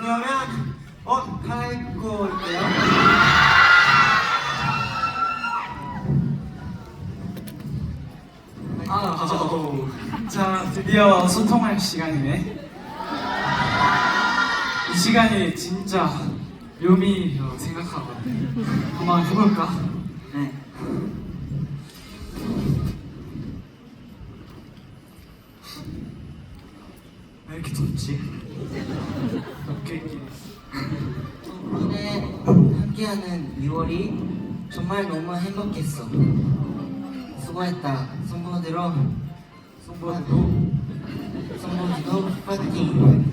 그러면 옷 갈아입고 올게요. 아, 자, 드디어 소통할 시간이네. 이 시간이 진짜 묘미로 생각하거든. 한번 해볼까? 네. 왜 이렇게 덥지? 오늘 함께하는 6월이 정말 너무 행복했어. 수고했다. 송보드로 송보드도 송보드도 파이팅.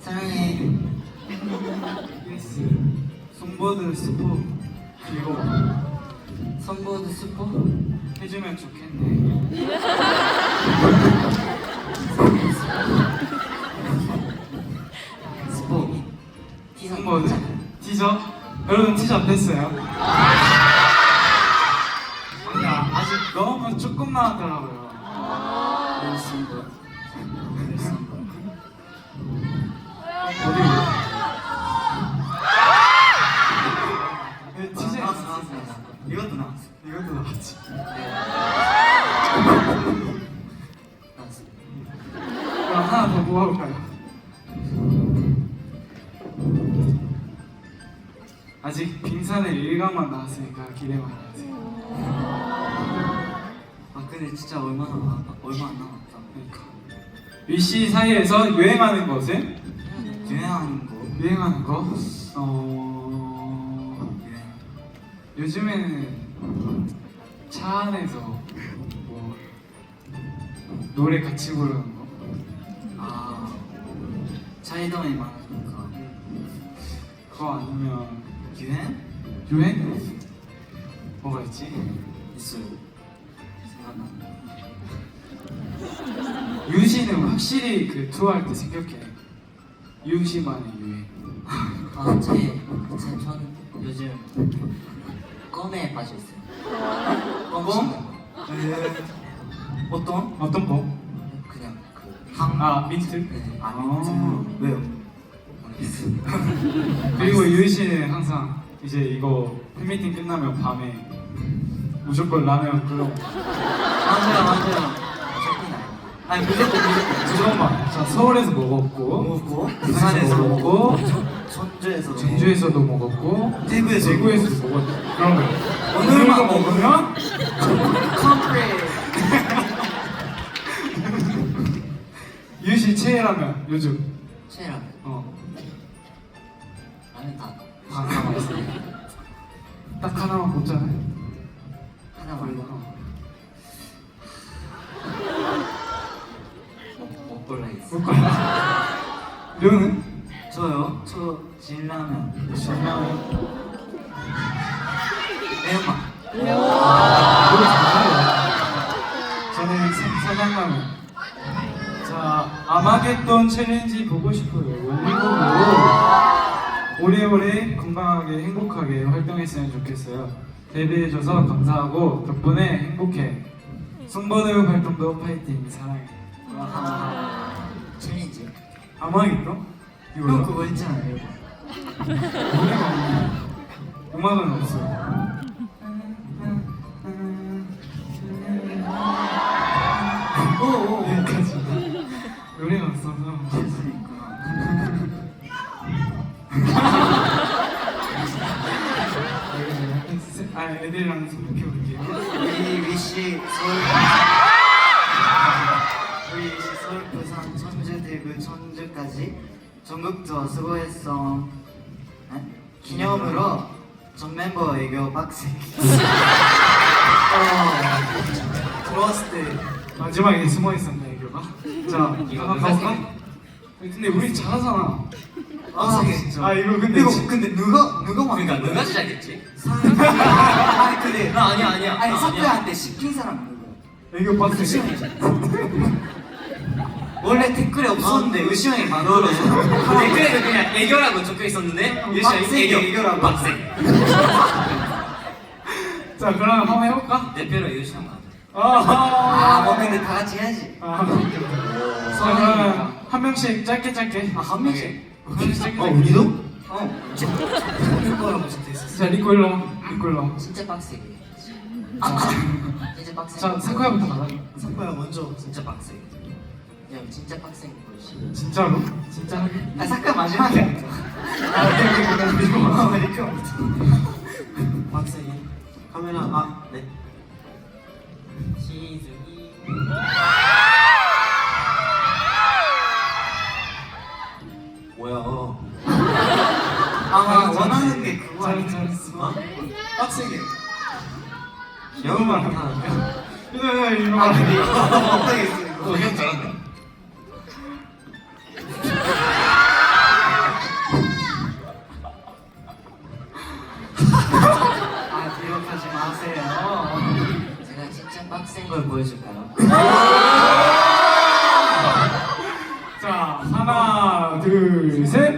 사랑해. 예스. 송보드 스포 그리고 송보드 스포. 해주면 좋겠네. 스포. 송보드 티저 여러분 티저 어땠어요? 아니야 아직 너무 조금 나왔더라고요. 알겠습니다. 알겠습니다. 어디? 네, 티저 나왔어, 나왔어, 나왔어. 이것도 나왔어. 이것도 나왔지. 나왔어. 그럼 하나 더 모아볼까요? 아직 빙산의 일각만 나왔으니까 기대 많이 하세요. 아 근데 진짜 얼마나 남- 얼마 안 남았다. 그러니까 위시 사이에서 유행하는 것은 유행하는 거. 유행하는 거. 어 유행. 요즘에는 차 안에서 뭐 노래 같이 부르는 거. 아 차이점이 많으니까. 그거 아니면 유행? 유행? 뭐가 있지? 있어요. 생각나. 유시는 확실히 그 투어할 때 생각해. 유시만의 유행. 아, 제, 제, 전 요즘 껌에 빠져 있어요. 껌? 껌? 네. 어떤? 어떤 거? 그냥 그 방. 아 민트. 네. 아, 아. 민트. 왜요? 모르겠어요. 그리고 유시는 항상 이제 이거 팬미팅 끝나면 밤에 무조건 라면 끓여. 맞아요, 맞아요. 아니, 무조건, 무조건. 잠깐만. 자 서울에서 먹었고, 먹고, 부산에서 먹고, 전주에서 전주에서도 먹었고, 대구에서 대구에서도 먹었고. 그러면 오늘만 오늘만 먹으면 컴프레. 유시 최애 라면 요즘. 최애라면. 어. 라면 다. 다 남았어. 딱 하나만 꼽잖아요. 하나 말고. 골라 있어. 못 골라. 료는? 저요? 저 진라면. 신라면. 매운맛. 노래 잘해요. 저는 사- 사장라면. 자, 아마겟돈 챌린지 보고 싶어요. 원곡으로 오래오래 건강하게 행복하게 활동했으면 좋겠어요. 데뷔해줘서 감사하고 덕분에 행복해. 송버드 활동도 파이팅 사랑해. 아, 챌린지. 아마겟돈? 이거 형 그거 없네. 음악은 없어요. 가 없어서. 아, 애들이랑 생각해 볼게요. 우리 위시 서울 우리 위시 서울 부산 전주 대구 전주까지 전국 투어 수고했어 네? 기념으로 전 멤버 애교 빡세 어, 들어왔을 때 마지막에 숨어 있었네. 자, 이거 가볼까? 근데 우리 잘하잖아. 아, 진짜. 아, 이거 근데. 이거 지- 근데 누가 누가 막 그러니까 누가 시작했지? 아니 근데 나 아니야 아니야 아니 나 아니야. 석구한테 시킨 사람 누구야? 애교 빡세. 원래 댓글에 없었는데 의시 형이 만들어서 댓글에도 그냥 애교라고 적혀 있었는데 유시야 빡세게 애교 애교라고. 빡세 자, 그럼 한번 해볼까? 대표로 유시 형 맞아 아, 뭐 아, 근데 다 같이 해야지. 아, 자, 그러면 한 명씩 짧게 짧게. 아, 한 명씩? 어 우리도? 어할 거라고 적혀 있었어. 자 리코 일로 와. 리코 일로 와. 진짜 빡세게 진짜 빡세게 자 사쿠야부터 가자. 상파야 먼저 진짜 빡세. 야 진짜 빡세게 보여주시 진짜로? 진짜 하게? 아 사카 마지막에 아 오케이 오케이 리코 와. 리코 박세기 카메라 아 네. 시즈니 말 하나. 이거 이거 와. 못하겠어 이거 어형 잘한다. 아 기억하지 마세요 제가 진짜 빡센 걸 보여줄까요? 자 하나 둘 셋.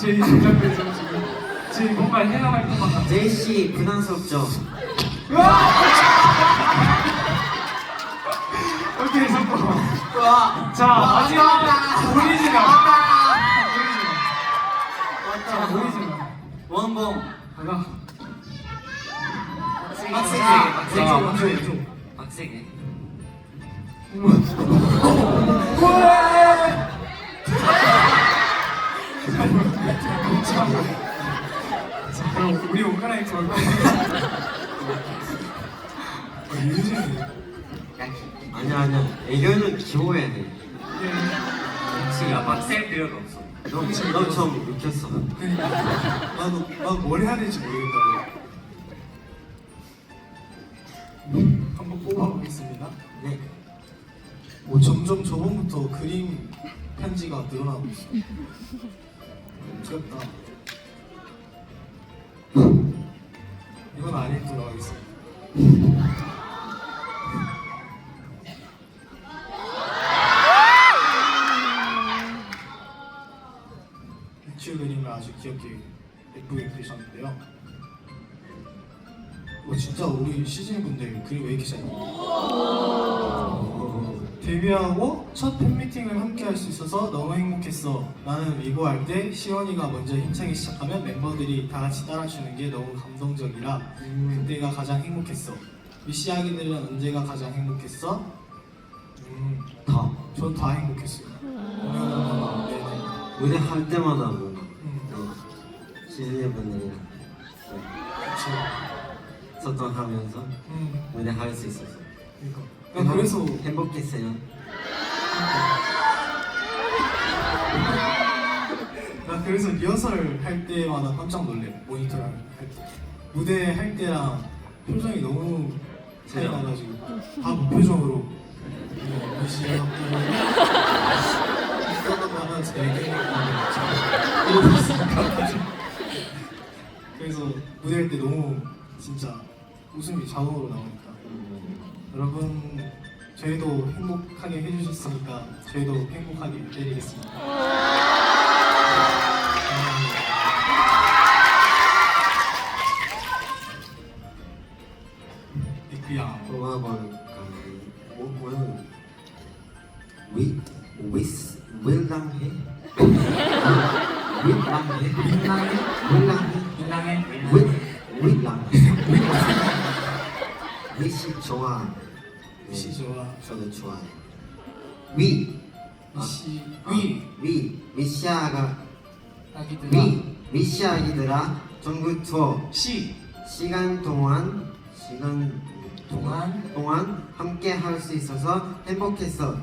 제이 긴장되죠, 지금. 제이 뭔가 해야 할 것만 같아. 제이씨 부담스럽죠? 오케이. 와 자, 마지막 오리지널. 자, 오리지널. 원봉 가자. 빡세게. 빡세게. 자, 빡세게. 빡세게. 자, 그 럼 우리 옷 갈아입고 올 거야. 아니야 아니야. 애교는 귀여워야 돼. 야 빡셀 필요가 없어. 너너좀 웃겼어. 나도 나뭘 해야 될지 모르겠다고. 한번 뽑아보겠습니다. 네. 오 점점 저번부터 그림 편지가 늘어나고 있어. 귀엽다. 이건 안 읽도록 하겠습니다. 뮤츠 그림을 아주 귀엽게 예쁘게 그리셨는데요. 오 진짜 우리 시즌 분들 그림 왜 이렇게 잘 데뷔하고 첫 팬미팅을 함께 할 수 있어서 너무 행복했어. 나는 리고 할때 시원이가 먼저 힘차게 시작하면 멤버들이 다 같이 따라주는 게 너무 감동적이라 그때가 가장 행복했어. 미시 아기들은 언제가 가장 행복했어? 음, 다 전 다 행복했어요. 공연하거나 네네. 무대 할 때마다 뭔가 음, 네. 시즌 분들이랑 네. 소통하면서 음, 무대 할 수 있어서. 그러니까. 난 그래서 행복했어요. 나 그래서 리허설 할 때마다 깜짝 놀래 모니터를 할 때. 무대 할 때랑 표정이 너무 차이 그래요? 나가지고 다 무표정으로 이러고 있으니까 그래서 무대 할 때 너무 진짜 웃음이 자동으로 나오니까 여러분 저희도 행복하게 해주셨으니까 저희도 행복하게 해드리겠습니다. 위시 좋아. 미시 좋아 저도 좋아해. 위 미시 아, 위위 미시아가 아기들아 위 미시아기들아 전국 투어 시 시간 동안 시간 동안 동안 함께 할 수 있어서 행복했어.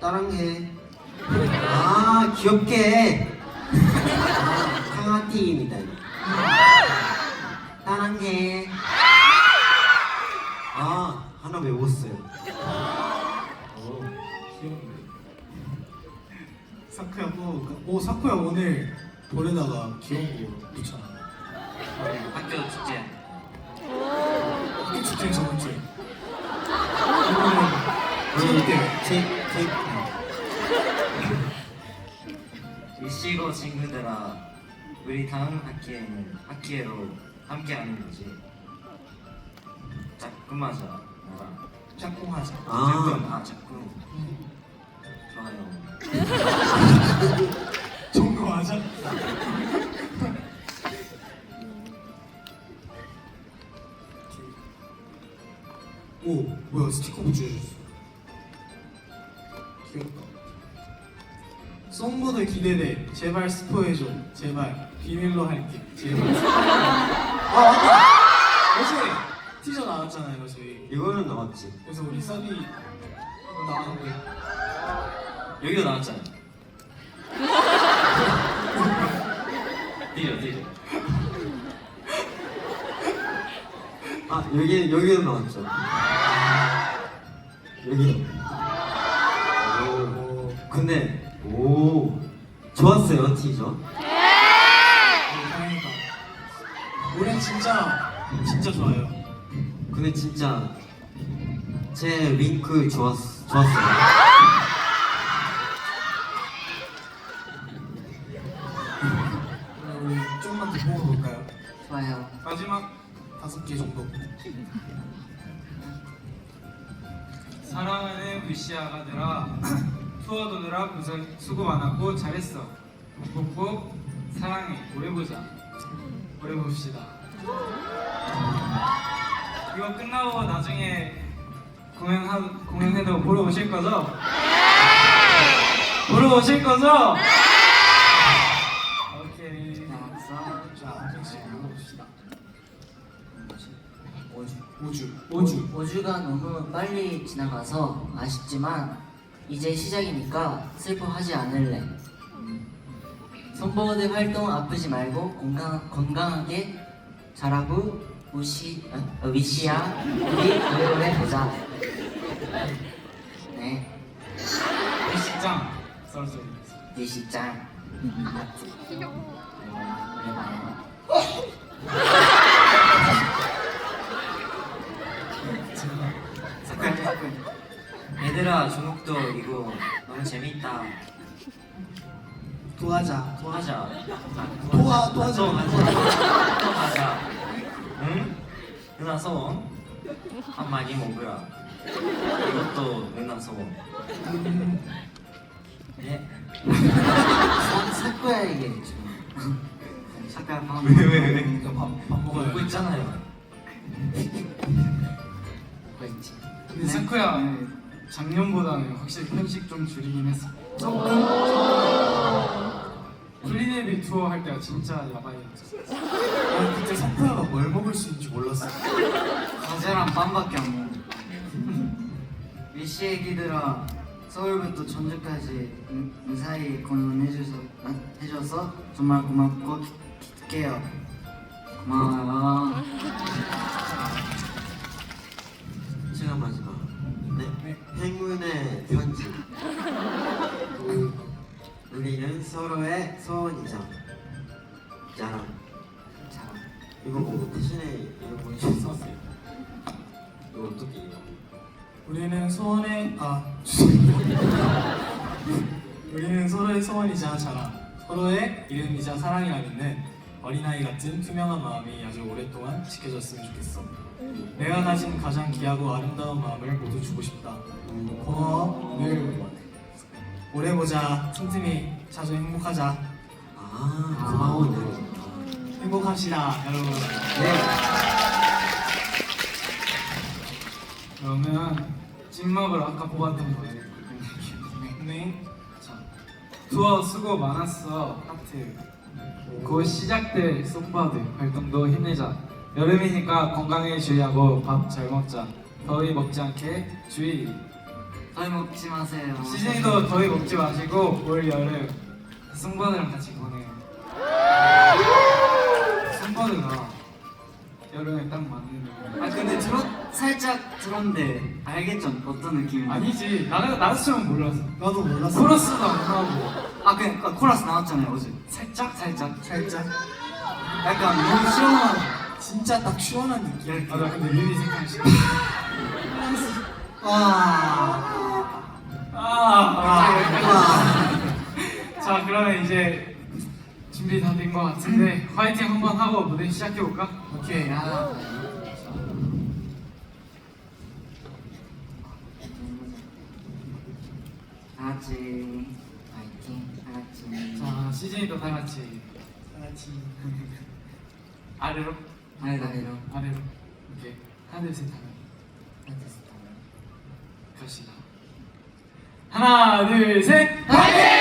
따랑해. 아 귀엽게. 아, 강아티입니다. 따랑해. 오 사쿠야 오늘 볼에다가 귀여운 거 붙였나? 학교 축제. 학교 축제 저번 주에. 이거는 체육 때. 제, 제, 미시고 친구들아, 우리 다음 학기에는 학기회로 함께하는 거지. 짝꿍하자. 나랑. 짝꿍하자. 아. 짝꿍, 아 짝꿍. 음. 좋아요. 정도하자. 오 뭐야 스티커 붙여줬어. 귀엽다. 썸보드 기대돼. 제발 스포해줘. 제발 비밀로 할게. 제발. 아 맞다. 어제 티저 나왔잖아요 저희. 이거는 나왔지. 그래서 우리 썸이 나왔는데 여기도 나왔잖아. 뒤져, 뒤져. 아, 여기, 여기도 나왔죠. 여기. 오, 근데, 오, 좋았어요, 티저. 다행이다. 노래 진짜 진짜 좋아요. 근데 진짜, 제 윙크 좋았, 좋았어요. 개 정도. 사랑하는 위시 아가 들아 투어 도느라 고생 수고 많았고 잘했어. 꼭꼭 사랑해. 오래 보자. 오래 봅시다. 이거 끝나고 나중에 공연 하, 공연해도 보러 오실 거죠? 보러 오실 거죠? 뭐 5주가 너무 빨리 지나가서 아쉽지만 이제 시작이니까 슬퍼하지 않을래. 선보드 활동 아프지 말고 건강, 건강하게 잘하고 우시, 어, 위시야 우리 노래를 해보자 네. 내시짱 썰썰. 내시짱. 그래 봐요. 얘들아, 중국도 이거 너무 재밌다. 도하자. 또 하자. 도와- 도하자. 또 하자. 또 하자. 응? 누나 소원? 한 많이 먹으라. 이것도 누나 소원. 네? 사- 사쿠야에게 좀. 사쿠야 밥 왜, 왜, 왜? 그러니까 밥, 밥 먹어요. 먹고 있잖아요. 뭐 있지? 근데 사쿠야 작년보다는 확실히 편식 좀 줄이긴 했어 플리네비 투어 할 때가 진짜 야바이였어 아, 그때 사쿠야가 뭘 먹을 수 있는지 몰랐어. 과자랑 빵밖에 안 먹어. 미씨 애기들아, 서울부터 전주까지 무- 무사히 공연해줘서 아, 해줘서 정말 고맙고 기- 기특해요. 고마워요. 제가 마지막. 행운의 편지. 음, 우리는 서로의 소원이자 자랑. 자, 이거 뭐 대신에 이거 보내주셨어요. 이거 어떻게 이거? 우리는 소원의 아 우리는 서로의 소원이자 자랑, 서로의 이름이자 사랑이라 믿는 어린아이 같은 투명한 마음이 아주 오랫동안 지켜졌으면 좋겠어. 내가 가진 가장 귀하고 아름다운 마음을 모두 주고 싶다. 고마워. 늘 오래 보자. 틈틈이 자주 행복하자. 아, 고마워. 네. 행복합시다, 여러분. 그러면 찐먹을 아까 뽑았던 거예요 네. 자, 투어 수고 많았어 하트 곧 시작 될 송바드 활동도 힘내자 여름이니까 건강에 주의하고 밥 잘 먹자. 더위 먹지 않게 주의. 더위 먹지 마세요. 시즌이도 더위 먹지 마시고 올 여름 송바드랑 같이 보내요. 송바드가 여름에 딱 맞는 아 근데 트로트 살짝 들었는데 알겠죠? 어떤 느낌인지. 아니지. 나는 나였으면 몰랐어. 나도 몰랐어. 코러스도 안 하고. 아 그냥 그 코러스 나왔잖아요 어제. 살짝 살짝. 살짝? 약간 너무 시원한 진짜 딱 시원한 느낌. 이렇게 아나 근데 뮤비 생각하시 와 아, 와. 자 그러면 이제 준비 다 된 것 같은데 화이팅 한번 하고 무대 시작해 볼까? 오케이. 아. 다같이 파이팅. 다같이 자 시즌이도 다 같이 같이. 아래로 아래로 아래로. 아래로 오케이 하나 둘셋 하면 하나, 둘, 셋. 갑시다 하나 둘셋 화이팅!